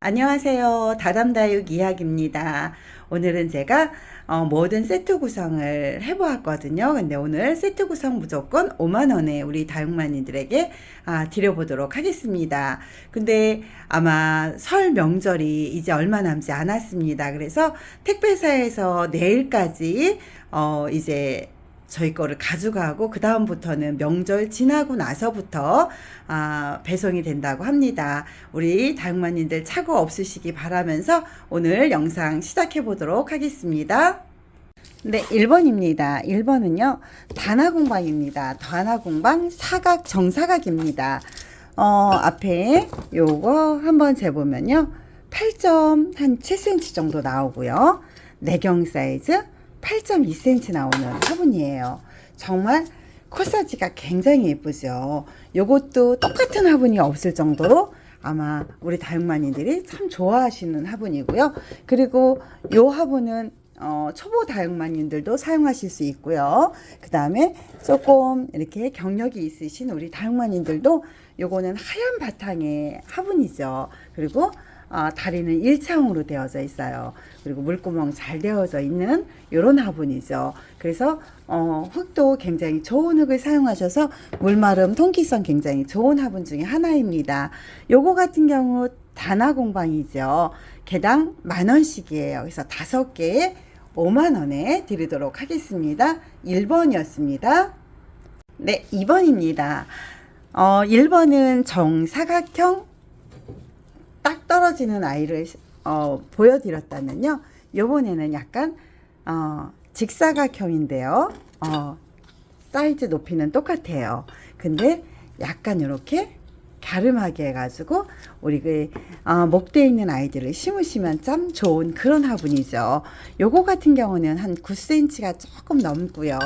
안녕하세요. 다담다육 이야기입니다. 오늘은 제가 어, 모든 세트 구성을 해보았거든요. 근데 오늘 세트 구성 무조건 5만원에 우리 다육마님들에게 아, 드려보도록 하겠습니다. 근데 아마 설 명절이 이제 얼마 남지 않았습니다. 그래서 택배사에서 내일까지 어, 이제 저희 거를 가져가고 그 다음부터는 명절 지나고 나서부터 아, 배송이 된다고 합니다. 우리 다육마님들 착오 없으시기 바라면서 오늘 영상 시작해 보도록 하겠습니다. 네, 1번입니다. 1번은요, 단화공방입니다. 단화공방 사각 정사각입니다. 어, 앞에 요거 한번 재보면요. 8점 한 7cm 정도 나오고요. 내경 사이즈 8.2cm 나오는 화분이에요. 정말 콧사지가 굉장히 예쁘죠. 요것도 똑같은 화분이 없을 정도로 아마 우리 다육마니들이 참 좋아하시는 화분이고요. 그리고 요 화분은 어, 초보 다육마님들도 사용하실 수 있고요. 그 다음에 조금 이렇게 경력이 있으신 우리 다육마님들도 요거는 하얀 바탕의 화분이죠. 그리고 어, 다리는 일차형으로 되어져 있어요. 그리고 물구멍 잘 되어져 있는 요런 화분이죠. 그래서 어, 흙도 굉장히 좋은 흙을 사용하셔서 물마름 통기성 굉장히 좋은 화분 중에 하나입니다. 요거 같은 경우 단화 공방이죠. 개당 만 원씩이에요. 그래서 다섯 개에 5만 원에 드리도록 하겠습니다. 1번이었습니다. 네, 2번입니다. 어, 1번은 정사각형 딱 떨어지는 아이를 어, 보여드렸다면요. 요번에는 약간 어, 직사각형인데요. 어, 사이즈 높이는 똑같아요. 근데 약간 이렇게 갸름하게 해가지고 우리 그 어, 목대에 있는 아이들을 심으시면 참 좋은 그런 화분이죠. 요거 같은 경우는 한 9cm가 조금 넘고요.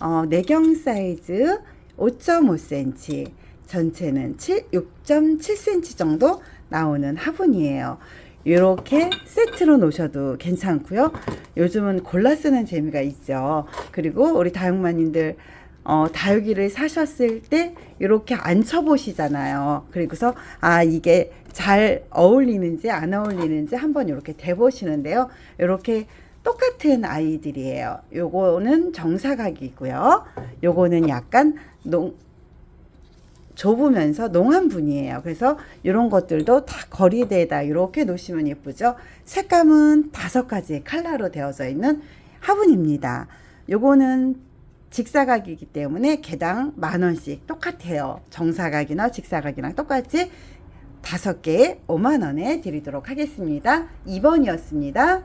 어, 내경 사이즈 5.5cm, 전체는 7, 6.7cm 정도 나오는 화분이에요. 이렇게 세트로 놓으셔도 괜찮고요. 요즘은 골라 쓰는 재미가 있죠. 그리고 우리 다육마님들 어, 다육이를 사셨을 때 이렇게 앉혀보시잖아요. 그리고서 아 이게 잘 어울리는지 안 어울리는지 한번 이렇게 대보시는데요. 이렇게 똑같은 아이들이에요. 요거는 정사각이고요. 요거는 약간 농 좁으면서 농한 분이에요. 그래서 이런 것들도 다 거리대에다 이렇게 놓으시면 예쁘죠. 색감은 다섯 가지의 컬러로 되어져 있는 화분입니다. 요거는 직사각이기 때문에 개당 만 원씩 똑같아요. 정사각이나 직사각이랑 똑같이 다섯 개에 5만 원에 드리도록 하겠습니다. 2번이었습니다.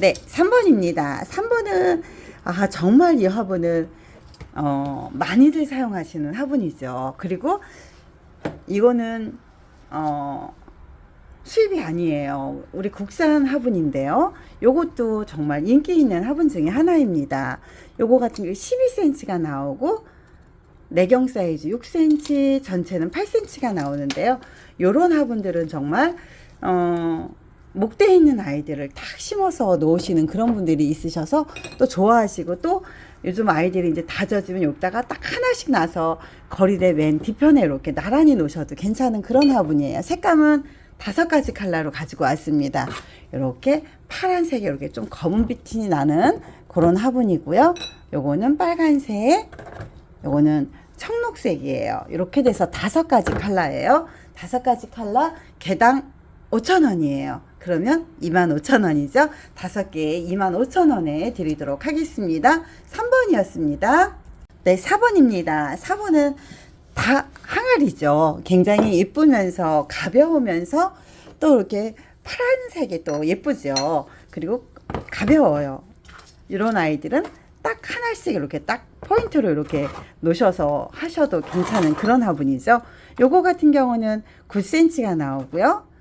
네, 3번입니다. 3번은 아 정말 이 화분은 어, 많이들 사용하시는 화분이죠. 그리고 이거는 어, 수입이 아니에요. 우리 국산 화분인데요. 요것도 정말 인기 있는 화분 중에 하나입니다. 요거 같은 게 12cm가 나오고 내경 사이즈 6cm, 전체는 8cm가 나오는데요. 요런 화분들은 정말 어, 목대에 있는 아이들을 탁 심어서 놓으시는 그런 분들이 있으셔서 또 좋아하시고 또 요즘 아이들이 이제 다져지면 여기다가 딱 하나씩 나서 거리대 맨 뒤편에 이렇게 나란히 놓으셔도 괜찮은 그런 화분이에요. 색감은 다섯 가지 컬러로 가지고 왔습니다. 이렇게 파란색이 이렇게 좀 검은 빛이 나는 그런 화분이고요. 요거는 빨간색, 요거는 청록색이에요. 이렇게 돼서 다섯 가지 컬러예요. 다섯 가지 컬러 개당 5,000원이에요. 그러면 25,000원이죠. 다섯 개에 25,000원에 드리도록 하겠습니다. 3번이었습니다. 네, 4번입니다. 4번은 다 항아리죠. 굉장히 예쁘면서 가벼우면서 또 이렇게 파란색이 또 예쁘죠. 그리고 가벼워요. 이런 아이들은 딱 하나씩 이렇게 딱 포인트로 이렇게 놓으셔서 하셔도 괜찮은 그런 화분이죠. 요거 같은 경우는 9cm가 나오고요.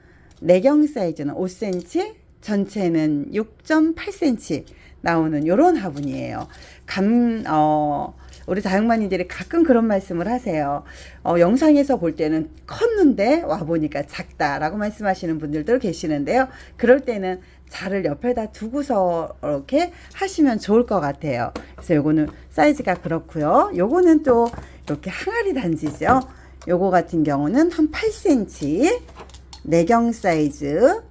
내경 사이즈는 5cm, 전체는 6.8cm 나오는 요런 화분이에요. 감, 어, 우리 다육마니들이 가끔 그런 말씀을 하세요. 어, 영상에서 볼 때는 컸는데 와보니까 작다라고 말씀하시는 분들도 계시는데요. 그럴 때는 자를 옆에다 두고서 이렇게 하시면 좋을 것 같아요. 그래서 요거는 사이즈가 그렇고요. 요거는 또 이렇게 항아리 단지죠. 요거 같은 경우는 한 8cm 내경 사이즈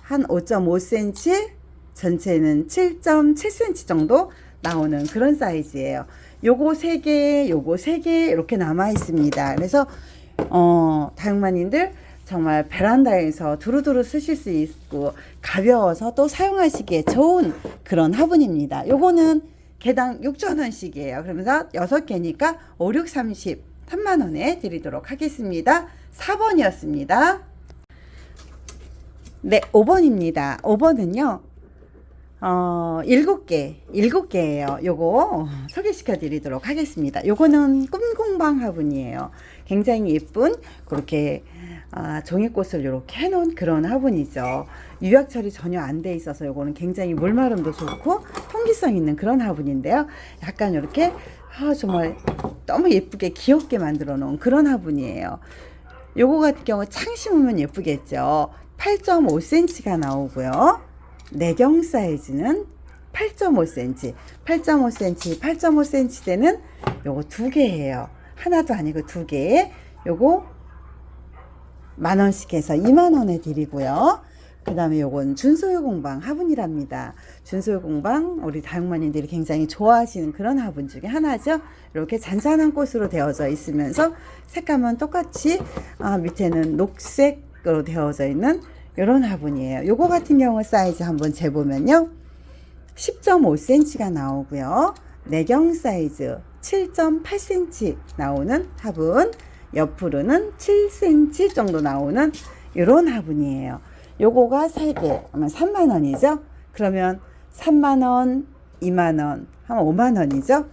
한 5.5cm 전체는 7.7cm 정도 나오는 그런 사이즈예요. 요거 3개, 요거 3개 이렇게 남아 있습니다. 그래서 어, 다육마님들 정말 베란다에서 두루두루 쓰실 수 있고 가벼워서 또 사용하시기에 좋은 그런 화분입니다. 요거는 개당 6,000원씩이에요. 그러면서 6개니까 5, 6, 30, 3만원에 드리도록 하겠습니다. 4번이었습니다. 네, 5번입니다. 5번은요, 어, 7개, 7개예요. 요거 소개시켜 드리도록 하겠습니다. 요거는 꿈공방 화분이에요. 굉장히 예쁜, 그렇게, 아, 종이꽃을 이렇게 해놓은 그런 화분이죠. 유약 처리 전혀 안 돼 있어서 요거는 굉장히 물마름도 좋고 통기성 있는 그런 화분인데요. 약간 이렇게, 아, 정말 너무 예쁘게 귀엽게 만들어 놓은 그런 화분이에요. 요거 같은 경우 창 심으면 예쁘겠죠. 8.5cm가 나오고요. 내경 사이즈는 8.5cm, 8.5cm, 8.5cm 되는 요거 두 개예요. 하나도 아니고 두 개. 요거 만 원씩 해서 2만 원에 드리고요. 그 다음에 요건 준소유 공방 화분이랍니다. 준소유 공방 우리 다육마님들이 굉장히 좋아하시는 그런 화분 중에 하나죠. 이렇게 잔잔한 꽃으로 되어져 있으면서 색감은 똑같이 아, 밑에는 녹색으 로 되어져 있는 이런 화분이에요. 요거 같은 경우 사이즈 한번 재보면요. 10.5cm가 나오고요. 내경 사이즈 7.8cm 나오는 화분. 옆으로는 7cm 정도 나오는 이런 화분이에요. 요거가 3개, 그러면 3만원이죠? 그러면 3만원, 2만원, 한 5만원이죠?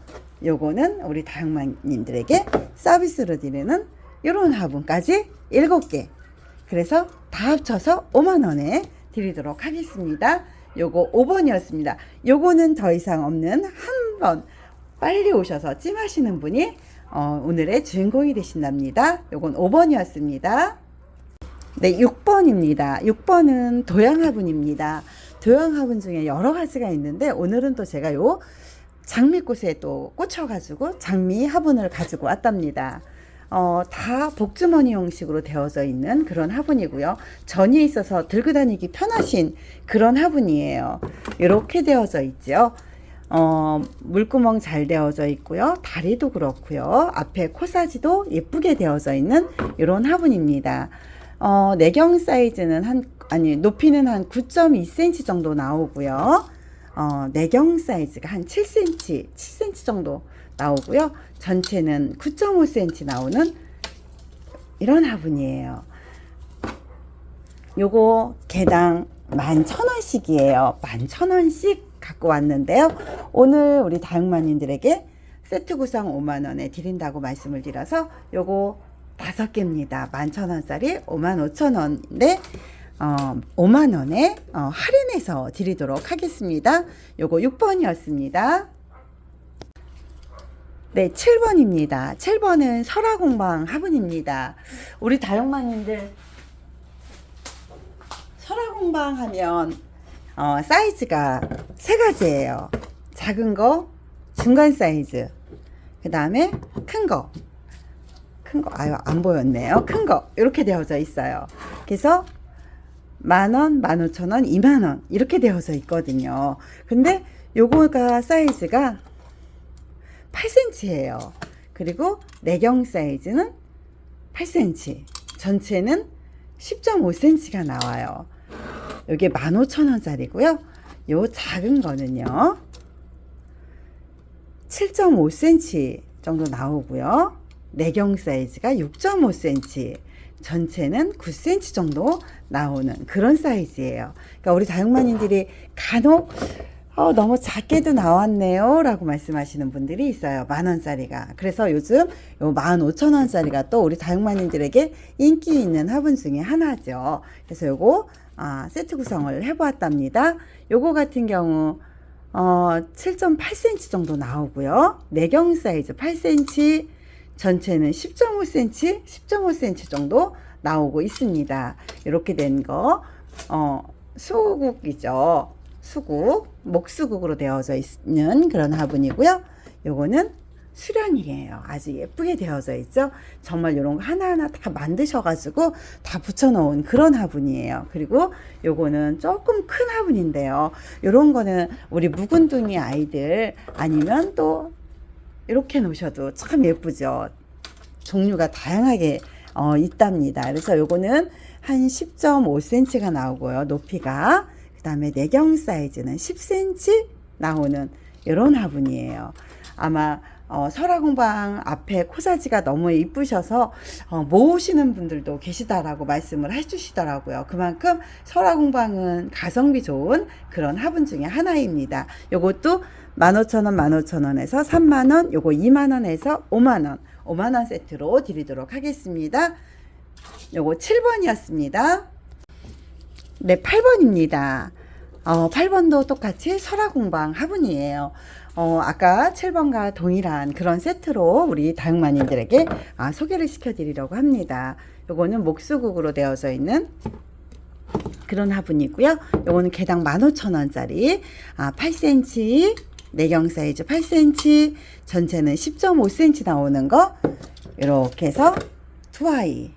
요거는 우리 다육마님들에게 서비스로 드리는 이런 화분까지 7개. 그래서 다 합쳐서 5만원에 드리도록 하겠습니다. 요거 5번이었습니다. 요거는 더 이상 없는 한 번 빨리 오셔서 찜하시는 분이 어, 오늘의 주인공이 되신답니다. 요건 5번이었습니다. 네, 6번입니다. 6번은 도양 화분입니다. 도양 화분 중에 여러 가지가 있는데 오늘은 또 제가 요 장미꽃에 또 꽂혀가지고 장미 화분을 가지고 왔답니다. 어, 다 복주머니 형식으로 되어져 있는 그런 화분이고요. 전이 있어서 들고 다니기 편하신 그런 화분이에요. 이렇게 되어져 있죠. 어, 물구멍 잘 되어져 있고요. 다리도 그렇고요. 앞에 코사지도 예쁘게 되어져 있는 이런 화분입니다. 어, 내경 사이즈는 한, 아니, 높이는 한 9.2cm 정도 나오고요. 어, 내경 사이즈가 한 7cm, 7cm 정도 나오고요. 전체는 9.5cm 나오는 이런 화분이에요. 요거 개당 11,000원씩이에요. 11,000원씩 갖고 왔는데요. 오늘 우리 다육마님들에게 세트 구성 5만원에 드린다고 말씀을 드려서 요거 다섯 개입니다. 11,000원짜리 55,000원인데 어, 5만원에 어, 할인해서 드리도록 하겠습니다. 요거 6번이었습니다. 네, 7번입니다. 7번은 설화공방 화분입니다. 우리 다육마님들 설화공방 하면 어, 사이즈가 세 가지예요. 작은 거, 중간 사이즈, 그 다음에 큰 거. 큰 거, 아유, 안 보였네요. 큰 거. 이렇게 되어져 있어요. 그래서 만원, 만오천원, 이만원. 이렇게 되어져 있거든요. 근데 요거가 사이즈가 8cm예요. 그리고 내경 사이즈는 8cm. 전체는 10.5cm가 나와요. 이게 15,000원짜리고요. 요 작은 거는요. 7.5cm 정도 나오고요. 내경 사이즈가 6.5cm. 전체는 9cm 정도 나오는 그런 사이즈예요. 그러니까 우리 다육마님들이 간혹 어, 너무 작게도 나왔네요. 라고 말씀하시는 분들이 있어요. 만 원짜리가. 그래서 요즘 요만 오천 원짜리가 또 우리 다육마님들에게 인기 있는 화분 중에 하나죠. 그래서 요거, 아, 세트 구성을 해보았답니다. 요거 같은 경우, 어, 7.8cm 정도 나오고요. 내경 사이즈 8cm, 전체는 10.5cm, 10.5cm 정도 나오고 있습니다. 이렇게 된 거, 어, 수국이죠. 수국, 목수국으로 되어져 있는 그런 화분이고요. 요거는 수련이에요. 아주 예쁘게 되어져 있죠. 정말 이런 거 하나하나 다 만드셔가지고 다 붙여놓은 그런 화분이에요. 그리고 요거는 조금 큰 화분인데요. 요런 거는 우리 묵은둥이 아이들 아니면 또 이렇게 놓으셔도 참 예쁘죠. 종류가 다양하게 어, 있답니다. 그래서 요거는 한 10.5cm가 나오고요. 높이가. 그 다음에 내경 사이즈는 10cm 나오는 이런 화분이에요. 아마 어, 설화공방 앞에 코사지가 너무 이쁘셔서 어, 모으시는 분들도 계시다라고 말씀을 해주시더라고요. 그만큼 설화공방은 가성비 좋은 그런 화분 중에 하나입니다. 요것도 15,000원, 15,000원에서 3만원, 요거 2만원에서 5만원, 5만원 세트로 드리도록 하겠습니다. 요거 7번이었습니다. 네, 8번입니다. 어, 8번도 똑같이 설화공방 화분이에요. 어, 아까 7번과 동일한 그런 세트로 우리 다육마님들에게 아, 소개를 시켜드리려고 합니다. 요거는 목수국으로 되어져 있는 그런 화분이고요. 요거는 개당 15,000원짜리 아, 8cm 내경 사이즈 8cm 전체는 10.5cm 나오는 거 이렇게 해서 두 아이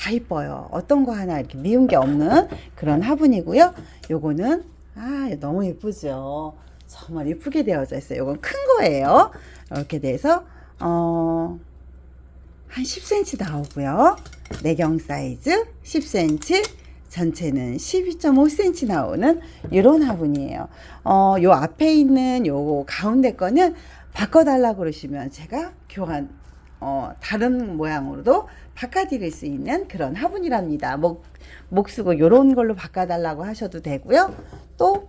다 이뻐요. 어떤 거 하나 이렇게 미운 게 없는 그런 화분이고요. 요거는 아 너무 예쁘죠. 정말 예쁘게 되어져 있어요. 요건 큰 거예요. 이렇게 돼서 어, 한 10cm 나오고요. 내경 사이즈 10cm 전체는 12.5cm 나오는 이런 화분이에요. 어, 요 앞에 있는 요 가운데 거는 바꿔달라고 그러시면 제가 교환, 어, 다른 모양으로도 바꿔드릴 수 있는 그런 화분이랍니다. 목, 목수고 요런 걸로 바꿔달라고 하셔도 되고요. 또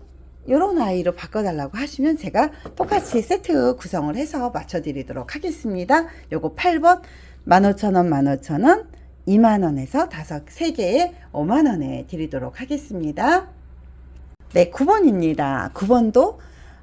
요런 아이로 바꿔달라고 하시면 제가 똑같이 세트 구성을 해서 맞춰드리도록 하겠습니다. 요거 8번 15,000원, 15,000원, 2만원에서 다섯, 세 개에 5만원에 드리도록 하겠습니다. 네, 9번입니다. 9번도,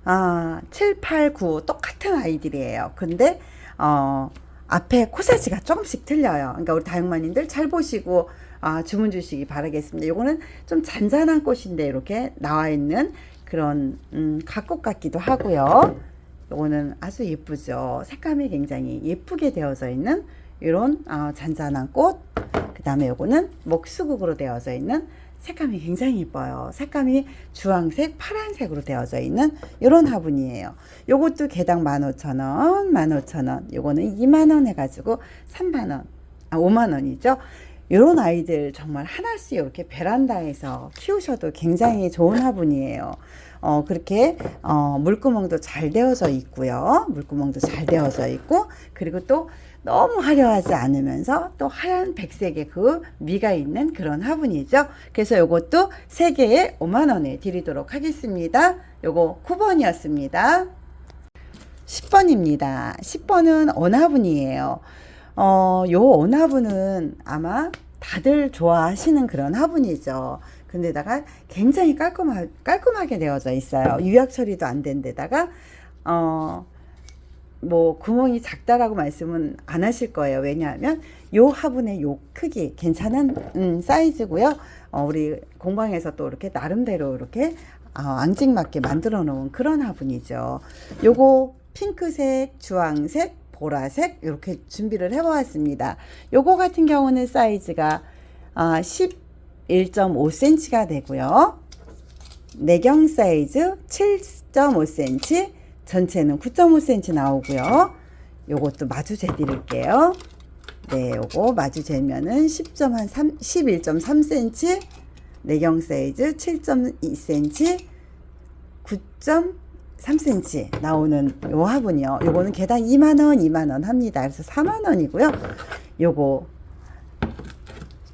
아, 7, 8, 9 똑같은 아이들이에요. 근데, 어, 앞에 코사지가 조금씩 틀려요. 그러니까 우리 다육마님들 잘 보시고, 아, 주문 주시기 바라겠습니다. 요거는 좀 잔잔한 꽃인데 이렇게 나와 있는 그런, 음, 각꽃 같기도 하고요. 요거는 아주 예쁘죠. 색감이 굉장히 예쁘게 되어져 있는 이런 어, 잔잔한 꽃. 그 다음에 요거는 목수국으로 되어져 있는 색감이 굉장히 예뻐요. 색감이 주황색, 파란색으로 되어져 있는 이런 화분이에요. 요것도 개당 15,000원, 15,000원. 요거는 2만원 해가지고 3만원, 아, 5만원이죠. 요런 아이들 정말 하나씩 이렇게 베란다에서 키우셔도 굉장히 좋은 화분이에요. 어, 그렇게, 어, 물구멍도 잘 되어져 있고요. 물구멍도 잘 되어져 있고, 그리고 또 너무 화려하지 않으면서 또 하얀 백색의 그 미가 있는 그런 화분이죠. 그래서 요것도 3개에 5만원에 드리도록 하겠습니다. 요거 9번이었습니다. 10번입니다. 10번은 언화분이에요. 어, 요 언화분은 아마 다들 좋아하시는 그런 화분이죠. 근데다가 굉장히 깔끔하, 깔끔하게 되어져 있어요. 유약 처리도 안 된 데다가, 어, 뭐 구멍이 작다라고 말씀은 안 하실 거예요. 왜냐하면 요 화분의 요 크기 괜찮은 음, 사이즈고요. 어, 우리 공방에서 또 이렇게 나름대로 이렇게 어, 앙증맞게 만들어 놓은 그런 화분이죠. 요거 핑크색, 주황색, 보라색 이렇게 준비를 해보았습니다. 요거 같은 경우는 사이즈가 아, 11.5cm가 되고요. 내경 사이즈 7.5cm, 전체는 9.5cm 나오고요. 요것도 마주 재드릴게요. 네, 요거 마주 재면은 10.3, 11.3cm, 내경 사이즈 7.2cm, 9.3cm 나오는 요 화분이요. 요거는 개당 2만원, 2만원 합니다. 그래서 4만원이고요. 요거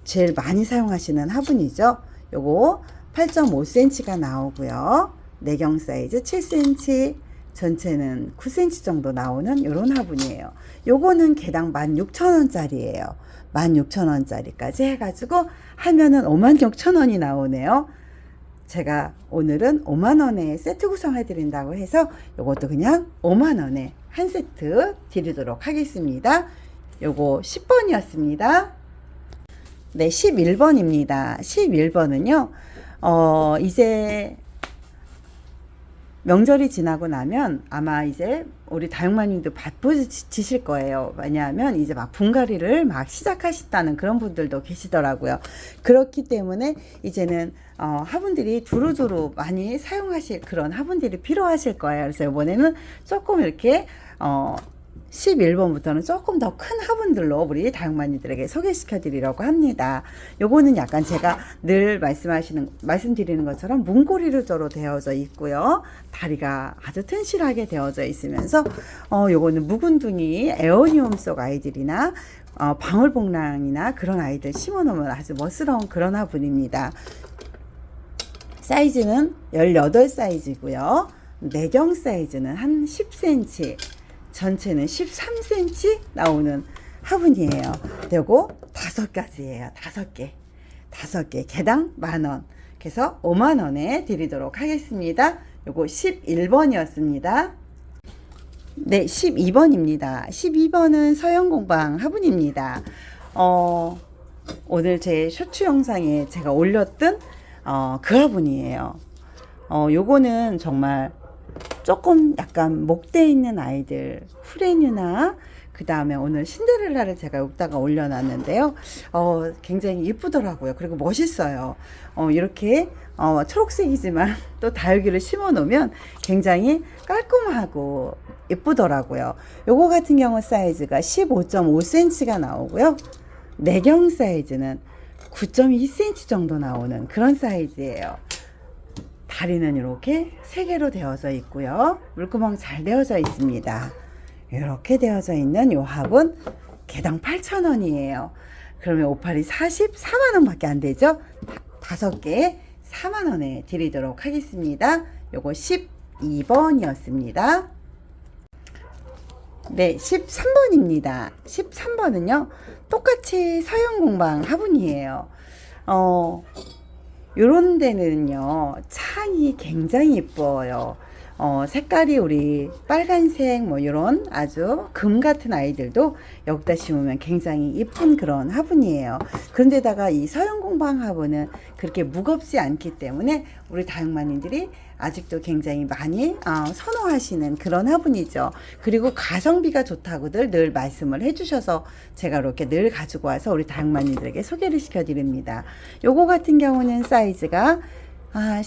제일 많이 사용하시는 화분이죠. 요거 8.5cm가 나오고요. 내경 사이즈 7cm, 전체는 9cm 정도 나오는 이런 화분이에요. 요거는 개당 16,000원짜리예요. 16,000원짜리까지 해가지고 하면은 56,000원이 나오네요. 제가 오늘은 5만원에 세트 구성해드린다고 해서 요것도 그냥 5만원에 한 세트 드리도록 하겠습니다. 요거 10번이었습니다. 네, 11번입니다. 11번은요, 어, 이제 명절이 지나고 나면 아마 이제 우리 다육마님도 바쁘지실 거예요. 왜냐하면 이제 막 분갈이를 막 시작하셨다는 그런 분들도 계시더라고요. 그렇기 때문에 이제는 어, 화분들이 두루두루 많이 사용하실 그런 화분들이 필요하실 거예요. 그래서 이번에는 조금 이렇게 어, 11번부터는 조금 더 큰 화분들로 우리 다육마니들에게 소개시켜 드리려고 합니다. 요거는 약간 제가 늘 말씀하시는, 말씀드리는 것처럼 문고리로저로 되어져 있고요. 다리가 아주 튼실하게 되어져 있으면서, 어, 요거는 묵은둥이 에어니움 속 아이들이나 어, 방울복랑이나 그런 아이들 심어 놓으면 아주 멋스러운 그런 화분입니다. 사이즈는 18 사이즈고요. 내경 사이즈는 한 10cm, 전체는 13cm 나오는 화분이에요. 그리고 다섯 가지예요. 다섯 개. 다섯 개. 개당 만 원. 그래서 5만 원에 드리도록 하겠습니다. 요거 11번이었습니다. 네, 12번입니다. 12번은 서영공방 화분입니다. 어, 오늘 제 쇼츠 영상에 제가 올렸던 어, 그 화분이에요. 어, 요거는 정말 조금 약간 목대 있는 아이들, 프레뉴나 그 다음에 오늘 신데렐라를 제가 여기다가 올려놨는데요. 어, 굉장히 예쁘더라고요. 그리고 멋있어요. 어, 이렇게 어, 초록색이지만 또 다육이를 심어 놓으면 굉장히 깔끔하고 예쁘더라고요. 요거 같은 경우 사이즈가 15.5cm가 나오고요. 내경 사이즈는 9.2cm 정도 나오는 그런 사이즈예요. 다리는 이렇게 세 개로 되어져 있고요. 물구멍 잘 되어져 있습니다. 이렇게 되어져 있는 요 합은 개당 8,000원이에요. 그러면 오팔이 44만 원 밖에 안 되죠? 다- 다섯 개에 4만 원에 드리도록 하겠습니다. 요거 12번이었습니다. 네, 13번입니다. 13번은요, 똑같이 서영공방 화분이에요. 어, 요런 데는요, 창이 굉장히 예뻐요. 어, 색깔이 우리 빨간색 뭐 요런 아주 금 같은 아이들도 여기다 심으면 굉장히 예쁜 그런 화분이에요. 그런데다가 이 서영공방 화분은 그렇게 무겁지 않기 때문에 우리 다육마님들이 아직도 굉장히 많이 어, 선호하시는 그런 화분이죠. 그리고 가성비가 좋다고들 늘 말씀을 해주셔서 제가 이렇게 늘 가지고 와서 우리 다육마님들에게 소개를 시켜드립니다. 요거 같은 경우는 사이즈가 아,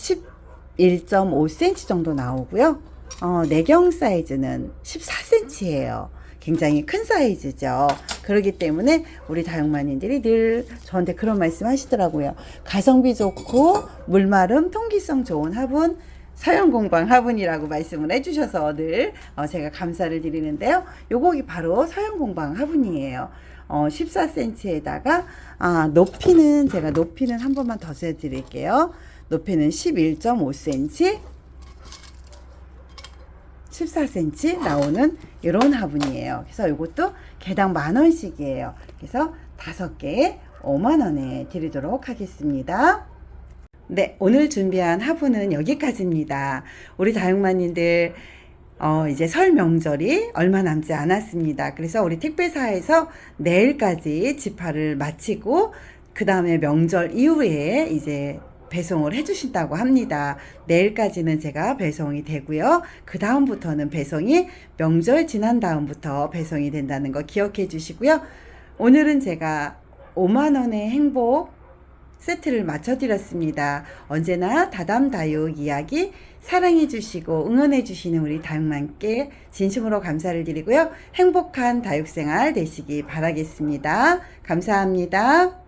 11.5cm 정도 나오고요. 어, 내경 사이즈는 14cm예요. 굉장히 큰 사이즈죠. 그렇기 때문에 우리 다육마님들이 늘 저한테 그런 말씀 하시더라고요. 가성비 좋고 물마름 통기성 좋은 화분 서영공방 화분이라고 말씀을 해주셔서 늘 어, 제가 감사를 드리는데요. 요곡이 바로 서영공방 화분이에요. 어, 14cm에다가 아, 높이는 제가 높이는 한 번만 더 재드릴게요. 높이는 11.5cm 14cm 나오는 이런 화분이에요. 그래서 이것도 개당 만 원씩이에요. 그래서 다섯 개에 5만 원에 드리도록 하겠습니다. 네, 오늘 준비한 화분은 여기까지입니다. 우리 다육마님들 어, 이제 설 명절이 얼마 남지 않았습니다. 그래서 우리 택배사에서 내일까지 집화를 마치고 그 다음에 명절 이후에 이제 배송을 해주신다고 합니다. 내일까지는 제가 배송이 되고요. 그 다음부터는 배송이 명절 지난 다음부터 배송이 된다는 거 기억해 주시고요. 오늘은 제가 5만원의 행복 세트를 맞춰드렸습니다. 언제나 다담다육 이야기 사랑해 주시고 응원해 주시는 우리 다육만께 진심으로 감사를 드리고요. 행복한 다육생활 되시기 바라겠습니다. 감사합니다.